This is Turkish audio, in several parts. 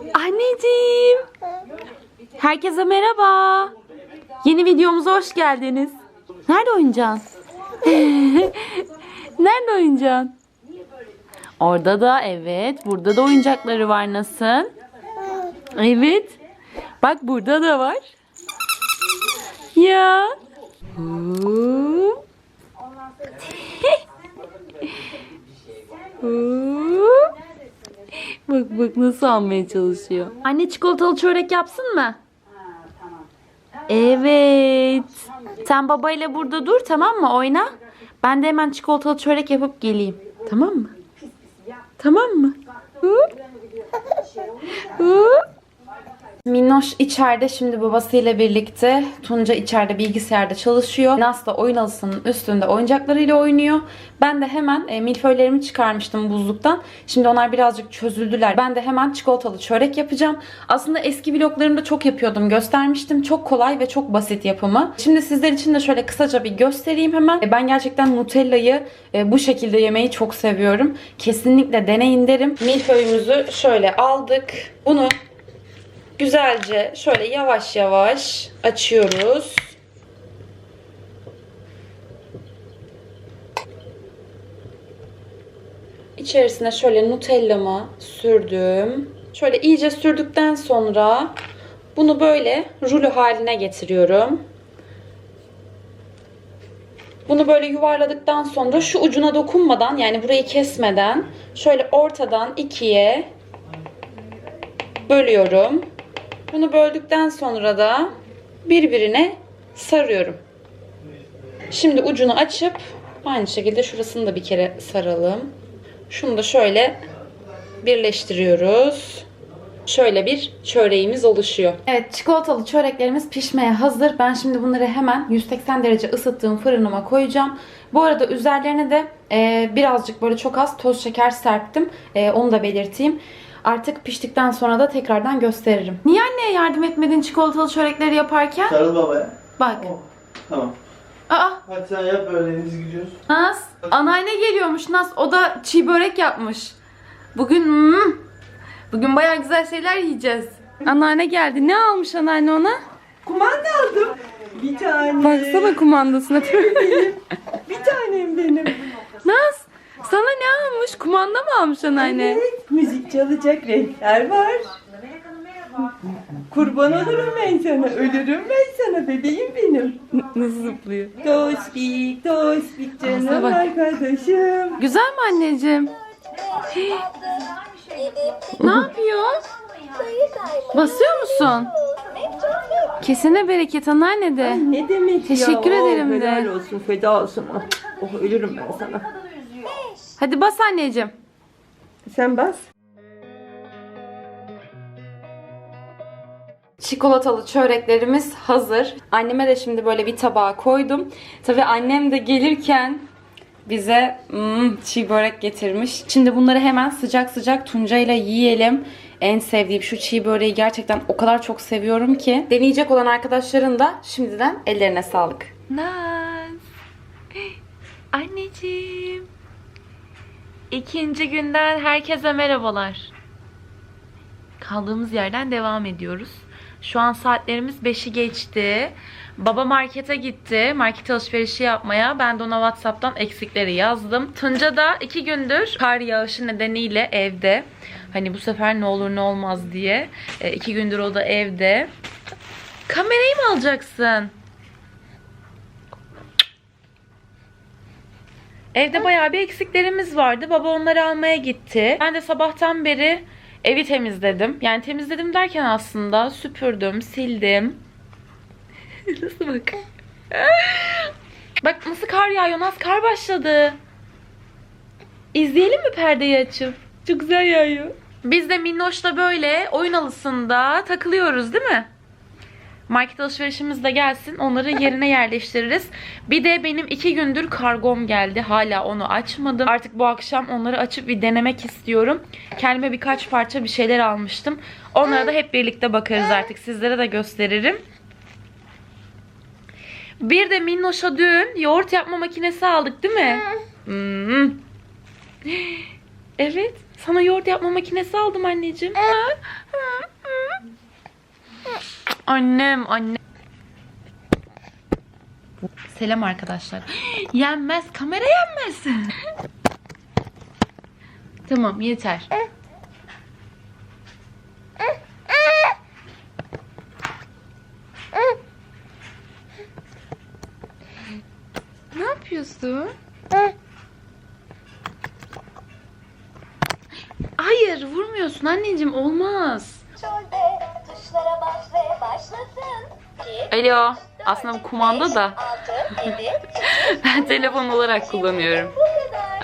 Anneciğim. Herkese merhaba. Yeni videomuza hoş geldiniz. Nerede oyuncaksın? Nerede oyuncaksın? Orada da evet. Burada da oyuncakları var nasıl? Evet. Bak burada da var. Ya. Bak bak nasıl almaya çalışıyor. Anne çikolatalı çörek yapsın mı? Evet. Sen babayla burada dur tamam mı? Oyna. Ben de hemen çikolatalı çörek yapıp geleyim. Tamam mı? Tamam mı? Hı? Hı? Minnoş içeride şimdi babasıyla birlikte. Tunca içeride bilgisayarda çalışıyor. Nas da oyun alısının üstünde oyuncaklarıyla oynuyor. Ben de hemen e, milföylerimi çıkarmıştım buzluktan. Şimdi onlar birazcık çözüldüler. Ben de hemen çikolatalı çörek yapacağım. Aslında eski vloglarımda çok yapıyordum. Göstermiştim. Çok kolay ve çok basit yapımı. Şimdi sizler için de şöyle kısaca bir göstereyim hemen. E, Ben gerçekten Nutella'yı e, bu şekilde yemeyi çok seviyorum. Kesinlikle deneyin derim. Milföyümüzü şöyle aldık. Bunu güzelce şöyle yavaş yavaş açıyoruz. İçerisine şöyle Nutella'mı sürdüm. Şöyle iyice sürdükten sonra bunu böyle rulo haline getiriyorum. Bunu böyle yuvarladıktan sonra şu ucuna dokunmadan yani burayı kesmeden şöyle ortadan ikiye bölüyorum. Bunu böldükten sonra da birbirine sarıyorum. Şimdi ucunu açıp aynı şekilde şurasını da bir kere saralım. Şunu da şöyle birleştiriyoruz. Şöyle bir çöreğimiz oluşuyor. Evet çikolatalı çöreklerimiz pişmeye hazır. Ben şimdi bunları hemen 180 derece ısıttığım fırınıma koyacağım. Bu arada üzerlerine de e, birazcık böyle çok az toz şeker serptim. E, onu da belirteyim. Artık piştikten sonra da tekrardan gösteririm. Niye anneye yardım etmedin çikolatalı çörekleri yaparken? Sarıl babaya. Bak. Oh, Tamam. Aa Hadi sen yap öyle biz gidiyoruz. Naz. Anneanne geliyormuş Naz. O da çiğ börek yapmış. Bugün hmm, bugün bayağı güzel şeyler yiyeceğiz. Anneanne geldi. Ne almış anneanne ona? Kumanda aldım. Bir tane. Baksana kumandasına. Bir tanem benim. Naz sana ne almış? Kumanda mı almış anneanne? Evet, müzik çalacak renkler var. Kurban olurum ben sana, ölürüm ben sana bebeğim benim. Nasıl zıplıyor? Tospik, tospik Ağzına canım bak. arkadaşım. Güzel mi anneciğim? ne yapıyor? Basıyor musun? Kesene bereket anneanne de. Ne demek Teşekkür ya? ederim oh, de. Helal olsun, feda olsun. Oh, oh, ölürüm ben sana. Hadi bas anneciğim. Sen bas. Çikolatalı çöreklerimiz hazır. Anneme de şimdi böyle bir tabağa koydum. Tabii annem de gelirken bize mm, çiğ börek getirmiş. Şimdi bunları hemen sıcak sıcak Tuncay'la yiyelim. En sevdiğim şu çiğ böreği gerçekten o kadar çok seviyorum ki. Deneyecek olan arkadaşların da şimdiden ellerine sağlık. Naz. Anneciğim. İkinci günden herkese merhabalar. Kaldığımız yerden devam ediyoruz. Şu an saatlerimiz 5'i geçti. Baba markete gitti. Market alışverişi yapmaya. Ben de ona Whatsapp'tan eksikleri yazdım. Tunca da iki gündür kar yağışı nedeniyle evde. Hani bu sefer ne olur ne olmaz diye. E, iki gündür o da evde. Kamerayı mı alacaksın? Evde bayağı bir eksiklerimiz vardı. Baba onları almaya gitti. Ben de sabahtan beri evi temizledim. Yani temizledim derken aslında süpürdüm, sildim. Nasıl bak? bak nasıl kar yağıyor. Nasıl kar başladı. İzleyelim mi perdeyi açıp? Çok güzel yağıyor. Biz de Minnoş'la böyle oyun alısında takılıyoruz değil mi? Market alışverişimiz de gelsin. Onları yerine yerleştiririz. Bir de benim iki gündür kargom geldi. Hala onu açmadım. Artık bu akşam onları açıp bir denemek istiyorum. Kendime birkaç parça bir şeyler almıştım. Onlara da hep birlikte bakarız artık. Sizlere de gösteririm. Bir de Minnoş'a dün yoğurt yapma makinesi aldık değil mi? Hmm. Evet. Sana yoğurt yapma makinesi aldım anneciğim. Annem, annem. Selam arkadaşlar. Yenmez, kamera yenmez. tamam, yeter. ne yapıyorsun? Hayır, vurmuyorsun anneciğim, olmaz. Çölde Alo, aslında bu kumanda da. 6, 7, Ben telefon olarak kullanıyorum.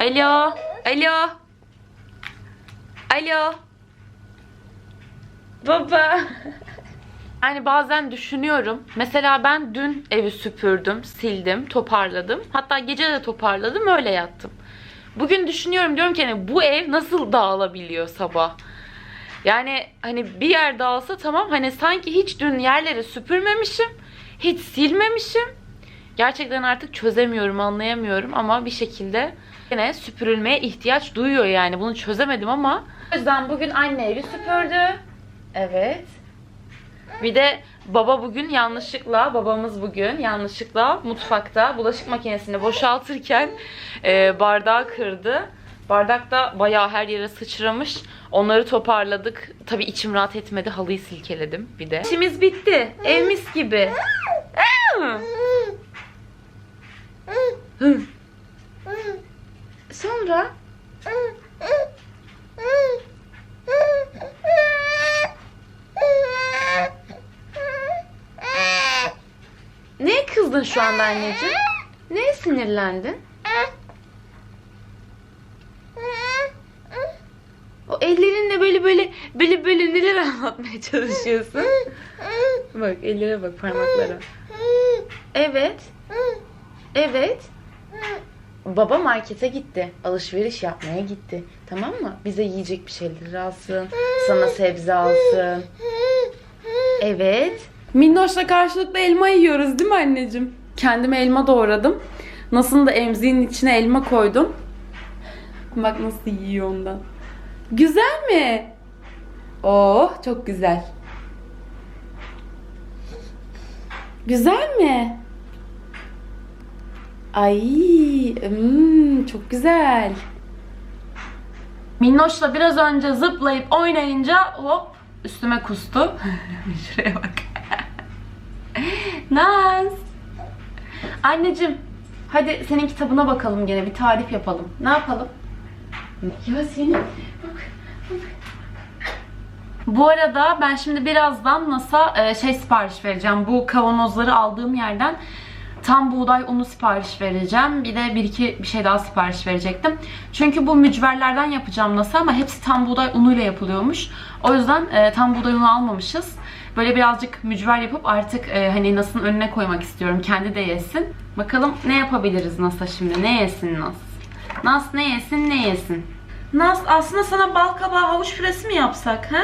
Alo, alo. Alo. Baba. Yani bazen düşünüyorum. Mesela ben dün evi süpürdüm, sildim, toparladım. Hatta gece de toparladım, öyle yattım. Bugün düşünüyorum diyorum ki hani bu ev nasıl dağılabiliyor sabah? Yani hani bir yer dağılsa tamam hani sanki hiç dün yerleri süpürmemişim, hiç silmemişim. Gerçekten artık çözemiyorum, anlayamıyorum ama bir şekilde yine süpürülmeye ihtiyaç duyuyor yani. Bunu çözemedim ama. O yüzden bugün anne evi süpürdü. Evet. Bir de baba bugün yanlışlıkla, babamız bugün yanlışlıkla mutfakta bulaşık makinesini boşaltırken e, bardağı kırdı. Bardak da bayağı her yere sıçramış. Onları toparladık. Tabii içim rahat etmedi. Halıyı silkeledim bir de. İşimiz bitti. Ev gibi. Sonra neye kızdın şu anda anneciğim? Neye sinirlendin? Ellerinle böyle böyle böyle böyle neler anlatmaya çalışıyorsun? Bak ellere bak parmaklara. Evet. Evet. Baba markete gitti. Alışveriş yapmaya gitti. Tamam mı? Bize yiyecek bir şeyler alsın. Sana sebze alsın. Evet. Minnoş'la karşılıklı elma yiyoruz değil mi anneciğim? Kendime elma doğradım. Nasıl da emziğin içine elma koydum. Bak nasıl yiyor ondan. Güzel mi? Oh çok güzel. Güzel mi? Ay, hmm, çok güzel. Minnoş'la biraz önce zıplayıp oynayınca hop üstüme kustu. Şuraya bak. Naz. Anneciğim, hadi senin kitabına bakalım gene bir tarif yapalım. Ne yapalım? Ya senin bu arada ben şimdi birazdan NASA e, şey sipariş vereceğim. Bu kavanozları aldığım yerden tam buğday unu sipariş vereceğim. Bir de bir iki bir şey daha sipariş verecektim. Çünkü bu mücverlerden yapacağım NASA ama hepsi tam buğday unuyla yapılıyormuş. O yüzden e, tam buğday unu almamışız. Böyle birazcık mücver yapıp artık e, hani Nas'ın önüne koymak istiyorum. Kendi de yesin. Bakalım ne yapabiliriz Nas'a şimdi? Ne yesin Nas? Nas ne yesin ne yesin? Nas aslında sana bal kabağı havuç püresi mi yapsak ha?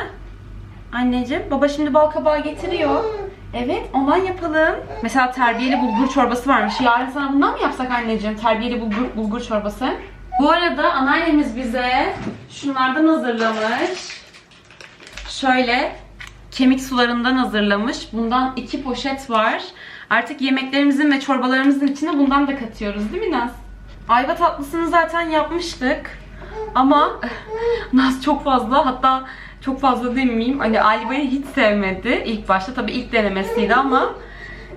Anneciğim baba şimdi bal kabağı getiriyor. Evet ondan yapalım. Mesela terbiyeli bulgur çorbası varmış. Yarın sana bundan mı yapsak anneciğim? Terbiyeli bulgur, bulgur çorbası. Bu arada anneannemiz bize şunlardan hazırlamış. Şöyle kemik sularından hazırlamış. Bundan iki poşet var. Artık yemeklerimizin ve çorbalarımızın içine bundan da katıyoruz değil mi Naz? Ayva tatlısını zaten yapmıştık. Ama Naz çok fazla hatta çok fazla demeyeyim. Hani ayvayı hiç sevmedi. İlk başta tabii ilk denemesiydi ama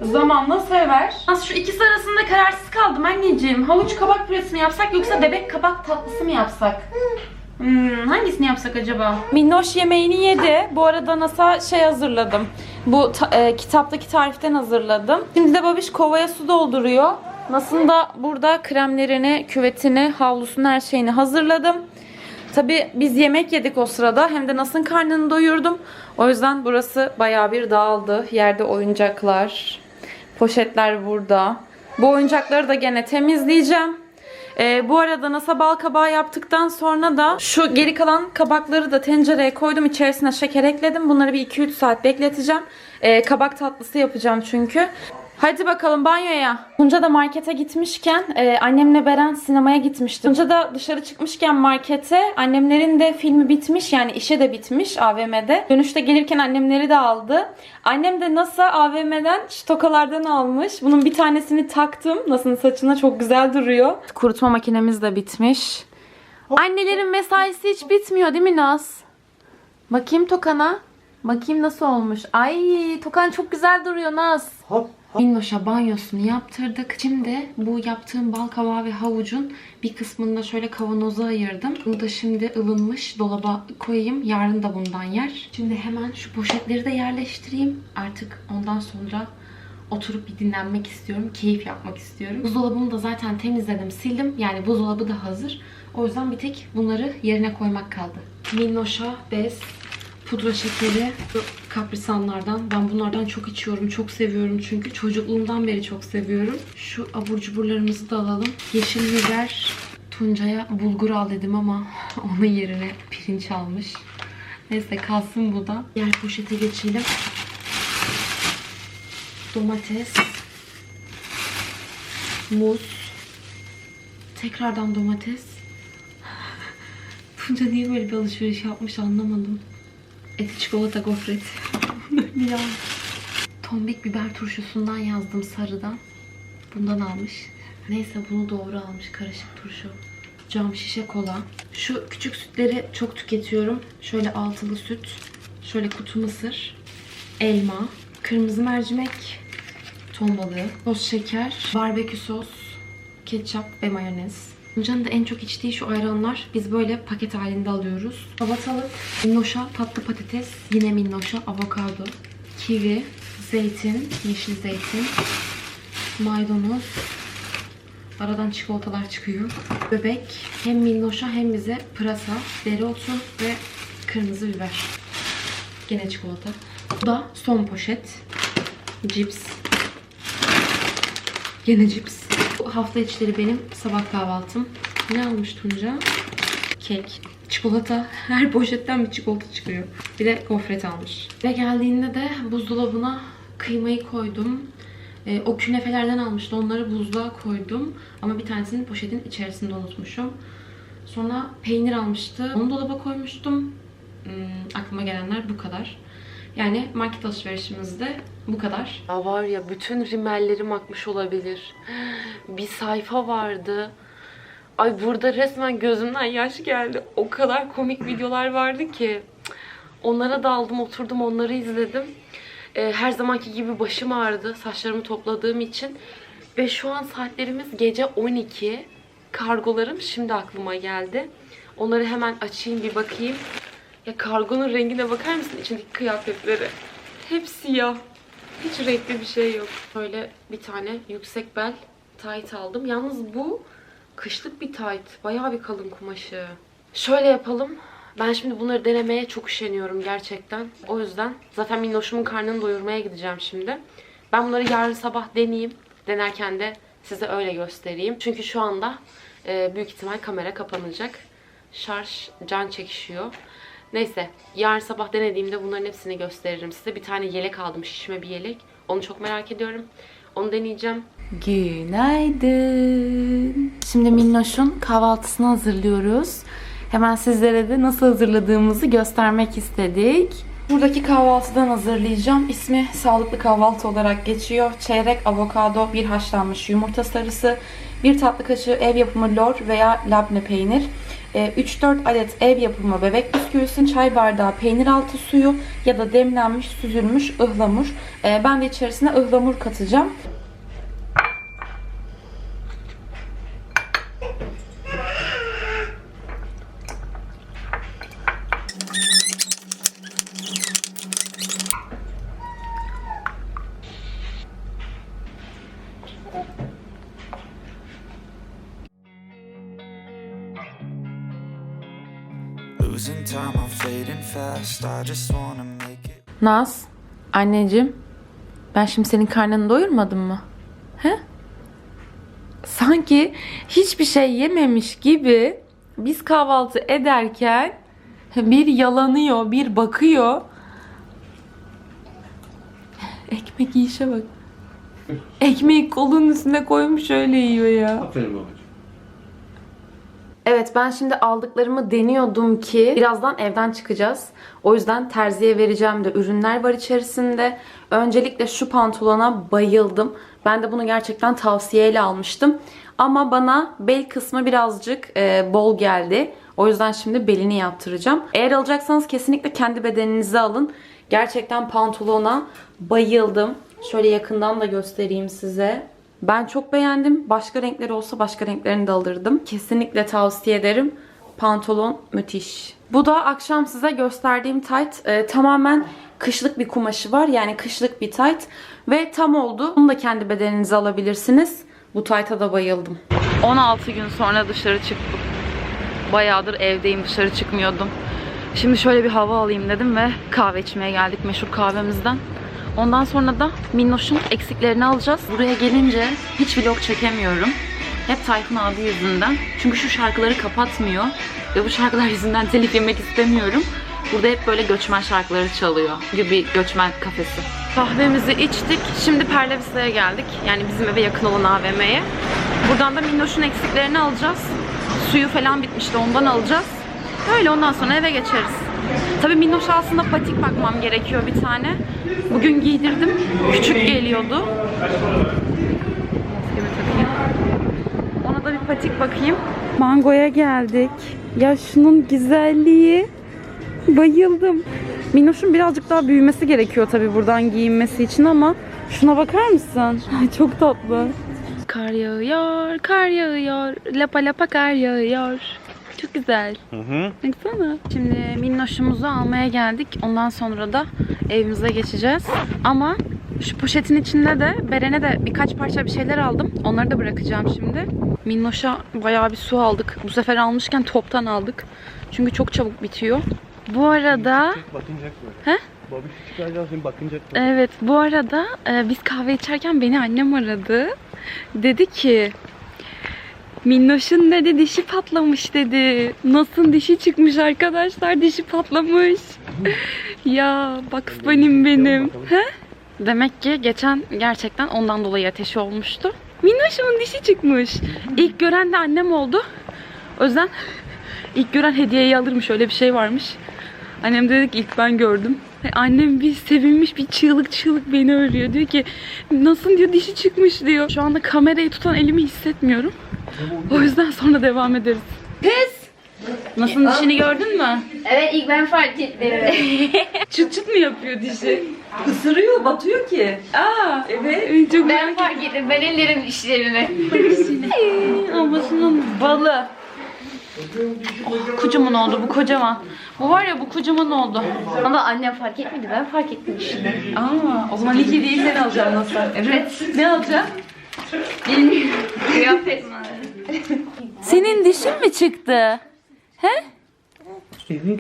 zamanla sever. Naz şu ikisi arasında kararsız kaldım anneciğim. Havuç kabak püresi mi yapsak yoksa bebek kabak tatlısı mı yapsak? Hmm, hangisini yapsak acaba? Minnoş yemeğini yedi. Bu arada NASA şey hazırladım. Bu ta- e, kitaptaki tariften hazırladım. Şimdi de babiş kovaya su dolduruyor. Nasıl da burada kremlerini, küvetini, havlusunu, her şeyini hazırladım. Tabi biz yemek yedik o sırada. Hem de Nas'ın karnını doyurdum. O yüzden burası bayağı bir dağıldı. Yerde oyuncaklar, poşetler burada. Bu oyuncakları da gene temizleyeceğim. Ee, bu arada NASA bal kabağı yaptıktan sonra da şu geri kalan kabakları da tencereye koydum. İçerisine şeker ekledim. Bunları bir 2-3 saat bekleteceğim. Ee, kabak tatlısı yapacağım çünkü. Hadi bakalım banyoya. Tunca da markete gitmişken e, annemle Beren sinemaya gitmişti. Tunca da dışarı çıkmışken markete annemlerin de filmi bitmiş yani işe de bitmiş AVM'de. Dönüşte gelirken annemleri de aldı. Annem de NASA AVM'den şu tokalardan almış. Bunun bir tanesini taktım. NASA'nın saçına çok güzel duruyor. Kurutma makinemiz de bitmiş. Annelerin mesaisi hiç bitmiyor değil mi Naz? Bakayım tokana. Bakayım nasıl olmuş. Ay tokan çok güzel duruyor Naz. Hop. Minnoş'a banyosunu yaptırdık. Şimdi bu yaptığım bal kabağı ve havucun bir kısmını da şöyle kavanoza ayırdım. Bunu da şimdi ılınmış dolaba koyayım. Yarın da bundan yer. Şimdi hemen şu poşetleri de yerleştireyim. Artık ondan sonra oturup bir dinlenmek istiyorum. Keyif yapmak istiyorum. Buzdolabımı da zaten temizledim, sildim. Yani buzdolabı da hazır. O yüzden bir tek bunları yerine koymak kaldı. Minnoş'a bez, pudra şekeri, kaprisanlardan. Ben bunlardan çok içiyorum, çok seviyorum çünkü. Çocukluğumdan beri çok seviyorum. Şu abur cuburlarımızı da alalım. Yeşil biber, Tuncay'a bulgur al dedim ama onun yerine pirinç almış. Neyse kalsın bu da. Diğer poşete geçelim. Domates, muz, tekrardan domates. Tunca niye böyle bir alışveriş yapmış anlamadım. Eti çikolata gofret. ya. Tombik biber turşusundan yazdım sarıdan. Bundan almış. Neyse bunu doğru almış karışık turşu. Cam şişe kola. Şu küçük sütleri çok tüketiyorum. Şöyle altılı süt. Şöyle kutu mısır. Elma. Kırmızı mercimek. Ton balığı. Toz şeker. Barbekü sos. Ketçap ve mayonez. Can'ın da en çok içtiği şu ayranlar. Biz böyle paket halinde alıyoruz. Salatalık, minnoşa, tatlı patates, yine minnoşa, avokado, kivi, zeytin, yeşil zeytin, maydanoz, aradan çikolatalar çıkıyor. Bebek, hem minnoşa hem bize pırasa, dereotu ve kırmızı biber. Gene çikolata. Bu da son poşet. Cips. Gene cips. Bu hafta içleri benim sabah kahvaltım. Ne almış Tunca? Kek. Çikolata. Her poşetten bir çikolata çıkıyor. Bir de gofret almış. Ve geldiğinde de buzdolabına kıymayı koydum. Ee, o künefelerden almıştı. Onları buzluğa koydum. Ama bir tanesini poşetin içerisinde unutmuşum. Sonra peynir almıştı. Onu dolaba koymuştum. Hmm, aklıma gelenler bu kadar. Yani market alışverişimizde bu kadar. Ya var ya bütün rimellerim akmış olabilir. Bir sayfa vardı. Ay burada resmen gözümden yaş geldi. O kadar komik videolar vardı ki. Onlara daldım, oturdum, onları izledim. Ee, her zamanki gibi başım ağrıdı saçlarımı topladığım için. Ve şu an saatlerimiz gece 12. Kargolarım şimdi aklıma geldi. Onları hemen açayım bir bakayım. Ya kargonun rengine bakar mısın içindeki kıyafetleri? Hep siyah. Hiç renkli bir şey yok. Böyle bir tane yüksek bel tight aldım. Yalnız bu kışlık bir tight. Bayağı bir kalın kumaşı. Şöyle yapalım. Ben şimdi bunları denemeye çok üşeniyorum gerçekten. O yüzden zaten minnoşumun karnını doyurmaya gideceğim şimdi. Ben bunları yarın sabah deneyeyim. Denerken de size öyle göstereyim. Çünkü şu anda e, büyük ihtimal kamera kapanacak. Şarj can çekişiyor. Neyse yarın sabah denediğimde bunların hepsini gösteririm size. Bir tane yelek aldım şişme bir yelek. Onu çok merak ediyorum. Onu deneyeceğim. Günaydın. Şimdi Minnoş'un kahvaltısını hazırlıyoruz. Hemen sizlere de nasıl hazırladığımızı göstermek istedik. Buradaki kahvaltıdan hazırlayacağım. İsmi sağlıklı kahvaltı olarak geçiyor. Çeyrek avokado, bir haşlanmış yumurta sarısı, bir tatlı kaşığı ev yapımı lor veya labne peynir, 3-4 adet ev yapımı bebek bisküvisi, çay bardağı peynir altı suyu ya da demlenmiş süzülmüş ıhlamur. E, Ben de içerisine ıhlamur katacağım. Naz, anneciğim, ben şimdi senin karnını doyurmadım mı? He? Sanki hiçbir şey yememiş gibi biz kahvaltı ederken bir yalanıyor, bir bakıyor. Ekmek yiyişe bak. Ekmeği kolunun üstüne koymuş öyle yiyor ya. Aferin babacığım. Evet ben şimdi aldıklarımı deniyordum ki birazdan evden çıkacağız. O yüzden terziye vereceğim de ürünler var içerisinde. Öncelikle şu pantolona bayıldım. Ben de bunu gerçekten tavsiyeyle almıştım. Ama bana bel kısmı birazcık e, bol geldi. O yüzden şimdi belini yaptıracağım. Eğer alacaksanız kesinlikle kendi bedeninizi alın. Gerçekten pantolona bayıldım. Şöyle yakından da göstereyim size. Ben çok beğendim. Başka renkleri olsa başka renklerini de alırdım. Kesinlikle tavsiye ederim. Pantolon müthiş. Bu da akşam size gösterdiğim tight. Ee, tamamen kışlık bir kumaşı var. Yani kışlık bir tight. Ve tam oldu. Bunu da kendi bedeninize alabilirsiniz. Bu tight'a da bayıldım. 16 gün sonra dışarı çıktım. Bayağıdır evdeyim dışarı çıkmıyordum. Şimdi şöyle bir hava alayım dedim ve kahve içmeye geldik meşhur kahvemizden. Ondan sonra da Minnoş'un eksiklerini alacağız. Buraya gelince hiç vlog çekemiyorum. Hep Tayfun abi yüzünden. Çünkü şu şarkıları kapatmıyor. Ve bu şarkılar yüzünden telif yemek istemiyorum. Burada hep böyle göçmen şarkıları çalıyor. Gibi göçmen kafesi. Kahvemizi içtik. Şimdi Perlevisa'ya geldik. Yani bizim eve yakın olan AVM'ye. Buradan da Minnoş'un eksiklerini alacağız. Suyu falan bitmişti ondan alacağız. Öyle ondan sonra eve geçeriz. Tabii Minnoş'a aslında patik bakmam gerekiyor bir tane. Bugün giydirdim. Küçük geliyordu. Ona da bir patik bakayım. Mango'ya geldik. Ya şunun güzelliği. Bayıldım. Minnoş'un birazcık daha büyümesi gerekiyor tabii buradan giyinmesi için ama şuna bakar mısın? Çok tatlı. Kar yağıyor, kar yağıyor, lapa lapa kar yağıyor. Çok güzel. Baksana. Şimdi minnoşumuzu almaya geldik. Ondan sonra da evimize geçeceğiz. Ama şu poşetin içinde de Beren'e de birkaç parça bir şeyler aldım. Onları da bırakacağım şimdi. Minnoş'a bayağı bir su aldık. Bu sefer almışken toptan aldık. Çünkü çok çabuk bitiyor. Bu arada Bakınacak böyle. He? Babiş çıkaracağız şimdi bakınacak böyle. Evet bu arada e, biz kahve içerken beni annem aradı. Dedi ki Minnoş'un dedi dişi patlamış dedi. Nasıl dişi çıkmış arkadaşlar dişi patlamış. ya Bugs Bunny'm benim. He? Demek ki geçen gerçekten ondan dolayı ateşi olmuştu. Minnoş'umun dişi çıkmış. İlk gören de annem oldu. O yüzden ilk gören hediyeyi alırmış öyle bir şey varmış. Annem dedi ki ilk ben gördüm. Ve Annem bir sevinmiş bir çığlık çığlık beni arıyor. Diyor ki nasıl diyor dişi çıkmış diyor. Şu anda kamerayı tutan elimi hissetmiyorum. O yüzden sonra devam ederiz. Kız! Nasıl dişini gördün mü? Evet ilk ben fark ettim. Çıt çıt mı yapıyor dişi? Isırıyor, batıyor ki. Aa, Evet. çok ben fark ettim. Ben ellerim dişlerimi. Ay, ablasının balı. Oh, kocaman oldu bu kocaman. Bu var ya bu kocaman oldu. Ama annem fark etmedi. Ben fark ettim dişini. Aa, o zaman ilk hediyeyi sen alacaksın nasıl? Evet. Ne alacaksın? Bilmiyorum. Kıyafet mi? Senin dişin mi çıktı? He? Evet.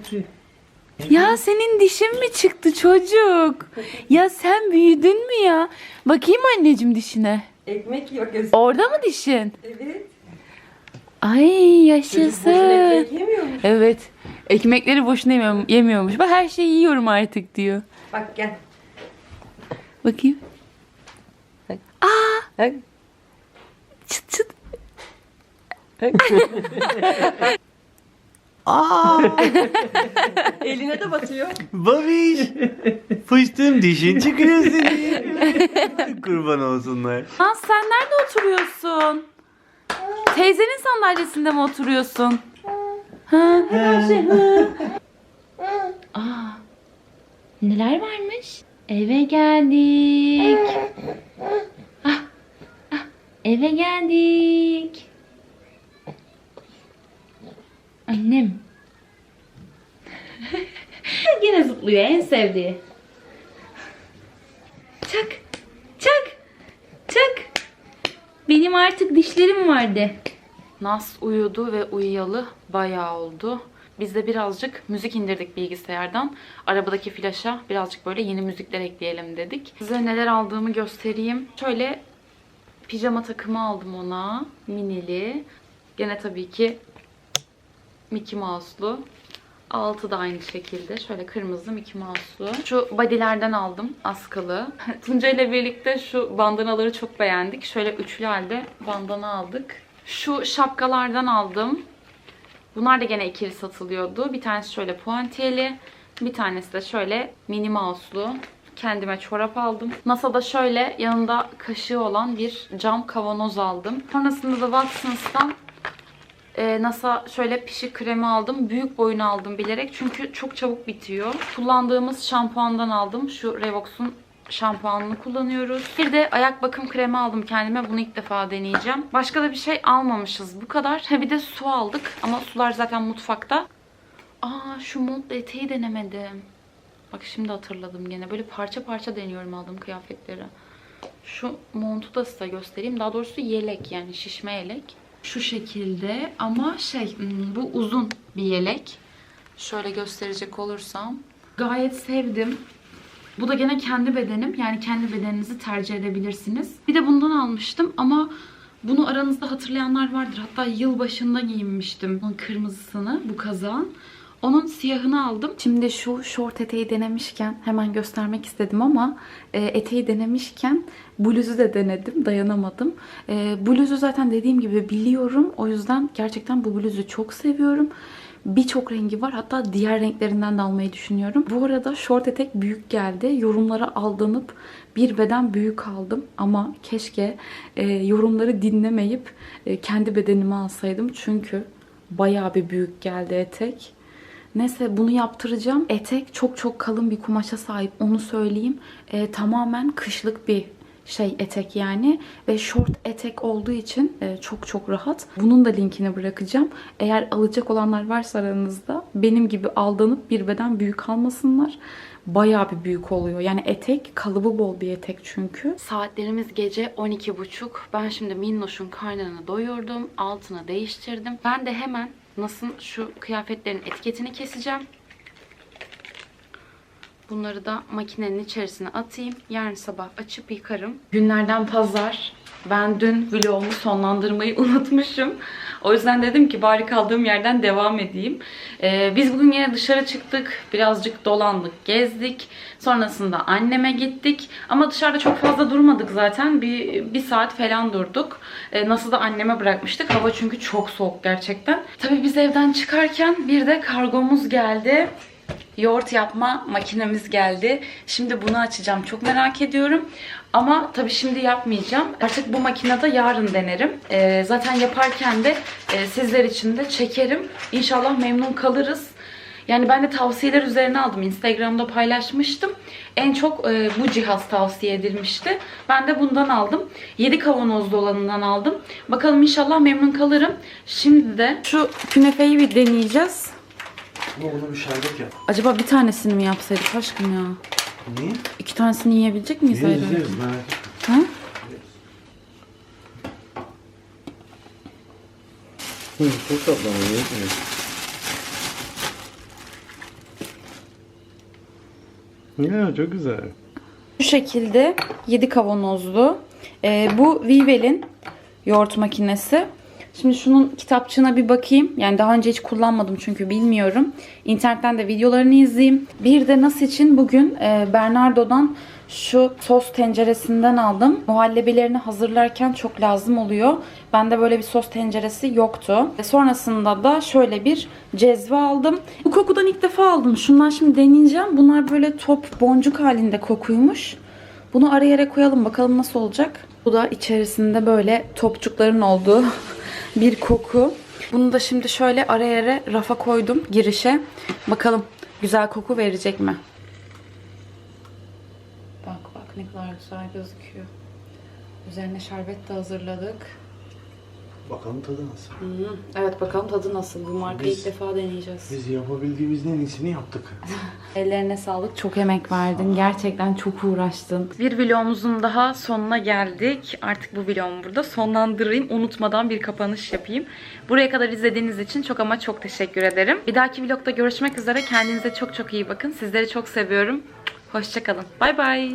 Ya senin dişin mi çıktı çocuk? Ya sen büyüdün mü ya? Bakayım anneciğim dişine. Ekmek yiyor kız. Orada mı dişin? Evet. Ay Çocuk boşuna yaşasın. ekmek yemiyormuş. Evet. Ekmekleri boşuna yemiyormuş. Bak her şeyi yiyorum artık diyor. Bak gel. Bakayım. Bak. Aa Bak. çıt çıt. Eline de batıyor. Babiş. Fıştığım dişin çıkıyor senin. Kurban olsunlar. Lan sen nerede oturuyorsun? Teyzenin sandalyesinde mi oturuyorsun? Ha? Aa, neler varmış? Eve geldik. Ah, ah, eve geldik. Annem. Yine zıplıyor en sevdiği. Çak, çak, çak. Benim artık dişlerim vardı. Nas uyudu ve uyuyalı bayağı oldu. Biz de birazcık müzik indirdik bilgisayardan. Arabadaki flaşa birazcık böyle yeni müzikler ekleyelim dedik. Size neler aldığımı göstereyim. Şöyle pijama takımı aldım ona. Minili. Gene tabii ki Mickey Mouse'lu. Altı da aynı şekilde. Şöyle kırmızı Mickey Mouse'lu. Şu body'lerden aldım askılı. Tunca ile birlikte şu bandanaları çok beğendik. Şöyle üçlü halde bandana aldık. Şu şapkalardan aldım. Bunlar da gene ikili satılıyordu. Bir tanesi şöyle puantiyeli. Bir tanesi de şöyle mini mouse'lu. Kendime çorap aldım. NASA'da şöyle yanında kaşığı olan bir cam kavanoz aldım. Sonrasında da Watsons'tan e, NASA şöyle pişik kremi aldım. Büyük boyunu aldım bilerek çünkü çok çabuk bitiyor. Kullandığımız şampuandan aldım. Şu Revox'un şampuanını kullanıyoruz. Bir de ayak bakım kremi aldım kendime. Bunu ilk defa deneyeceğim. Başka da bir şey almamışız. Bu kadar. Ha bir de su aldık. Ama sular zaten mutfakta. Aa şu mont eteği denemedim. Bak şimdi hatırladım gene. Böyle parça parça deniyorum aldığım kıyafetleri. Şu montu da size göstereyim. Daha doğrusu yelek yani şişme yelek. Şu şekilde ama şey hmm, bu uzun bir yelek. Şöyle gösterecek olursam. Gayet sevdim. Bu da gene kendi bedenim. Yani kendi bedeninizi tercih edebilirsiniz. Bir de bundan almıştım ama bunu aranızda hatırlayanlar vardır. Hatta yıl başında giyinmiştim. Onun kırmızısını, bu kazağın. Onun siyahını aldım. Şimdi şu short eteği denemişken hemen göstermek istedim ama e, eteği denemişken bluzu da denedim. Dayanamadım. E, bluzu zaten dediğim gibi biliyorum. O yüzden gerçekten bu bluzu çok seviyorum. Birçok rengi var. Hatta diğer renklerinden de almayı düşünüyorum. Bu arada short etek büyük geldi. Yorumlara aldanıp bir beden büyük aldım. Ama keşke e, yorumları dinlemeyip e, kendi bedenimi alsaydım. Çünkü bayağı bir büyük geldi etek. Neyse bunu yaptıracağım. Etek çok çok kalın bir kumaşa sahip onu söyleyeyim. E, tamamen kışlık bir şey etek yani ve short etek olduğu için e, çok çok rahat. Bunun da linkini bırakacağım. Eğer alacak olanlar varsa aranızda benim gibi aldanıp bir beden büyük almasınlar. Bayağı bir büyük oluyor. Yani etek kalıbı bol bir etek çünkü. Saatlerimiz gece 12.30. Ben şimdi Minnoş'un karnını doyurdum. Altını değiştirdim. Ben de hemen Nasıl şu kıyafetlerin etiketini keseceğim. Bunları da makinenin içerisine atayım. Yarın sabah açıp yıkarım. Günlerden pazar. Ben dün vlogumu sonlandırmayı unutmuşum. O yüzden dedim ki bari kaldığım yerden devam edeyim. Ee, biz bugün yine dışarı çıktık. Birazcık dolandık, gezdik. Sonrasında anneme gittik. Ama dışarıda çok fazla durmadık zaten. Bir, bir saat falan durduk. Ee, nasıl da anneme bırakmıştık. Hava çünkü çok soğuk gerçekten. Tabii biz evden çıkarken bir de kargomuz geldi. Yoğurt yapma makinemiz geldi. Şimdi bunu açacağım. Çok merak ediyorum. Ama tabii şimdi yapmayacağım. Artık bu makinede yarın denerim. Ee, zaten yaparken de e, sizler için de çekerim. İnşallah memnun kalırız. Yani ben de tavsiyeler üzerine aldım. Instagram'da paylaşmıştım. En çok e, bu cihaz tavsiye edilmişti. Ben de bundan aldım. 7 kavanozlu olanından aldım. Bakalım inşallah memnun kalırım. Şimdi de şu künefeyi bir deneyeceğiz. Ama bunu bir şerbet yap. Acaba bir tanesini mi yapsaydık aşkım ya? Niye? İki tanesini yiyebilecek miyiz Yeriz ayrı? yeriz merak etme. Ha? Hı, çok tatlı ama yeriz. Ya çok güzel. Bu şekilde 7 kavanozlu. Ee, bu Vivel'in yoğurt makinesi. Şimdi şunun kitapçığına bir bakayım. Yani daha önce hiç kullanmadım çünkü bilmiyorum. İnternetten de videolarını izleyeyim. Bir de nasıl için bugün e, Bernardo'dan şu sos tenceresinden aldım. Muhallebilerini hazırlarken çok lazım oluyor. Bende böyle bir sos tenceresi yoktu. E, sonrasında da şöyle bir cezve aldım. Bu kokudan ilk defa aldım. Şundan şimdi deneyeceğim. Bunlar böyle top boncuk halinde kokuymuş. Bunu ara yere koyalım bakalım nasıl olacak. Bu da içerisinde böyle topçukların olduğu bir koku. Bunu da şimdi şöyle ara yere rafa koydum girişe. Bakalım güzel koku verecek mi? Bak bak ne kadar güzel gözüküyor. Üzerine şerbet de hazırladık. Bakalım tadı nasıl. Hı, Evet bakalım tadı nasıl. Bu markayı Biz- ilk defa deneyeceğiz. Biz yapabildiğimizin en iyisini yaptık. Ellerine sağlık. Çok emek verdin. Gerçekten çok uğraştın. Bir vlogumuzun daha sonuna geldik. Artık bu vlogumu burada sonlandırayım. Unutmadan bir kapanış yapayım. Buraya kadar izlediğiniz için çok ama çok teşekkür ederim. Bir dahaki vlogda görüşmek üzere. Kendinize çok çok iyi bakın. Sizleri çok seviyorum. Hoşçakalın. Bay bay.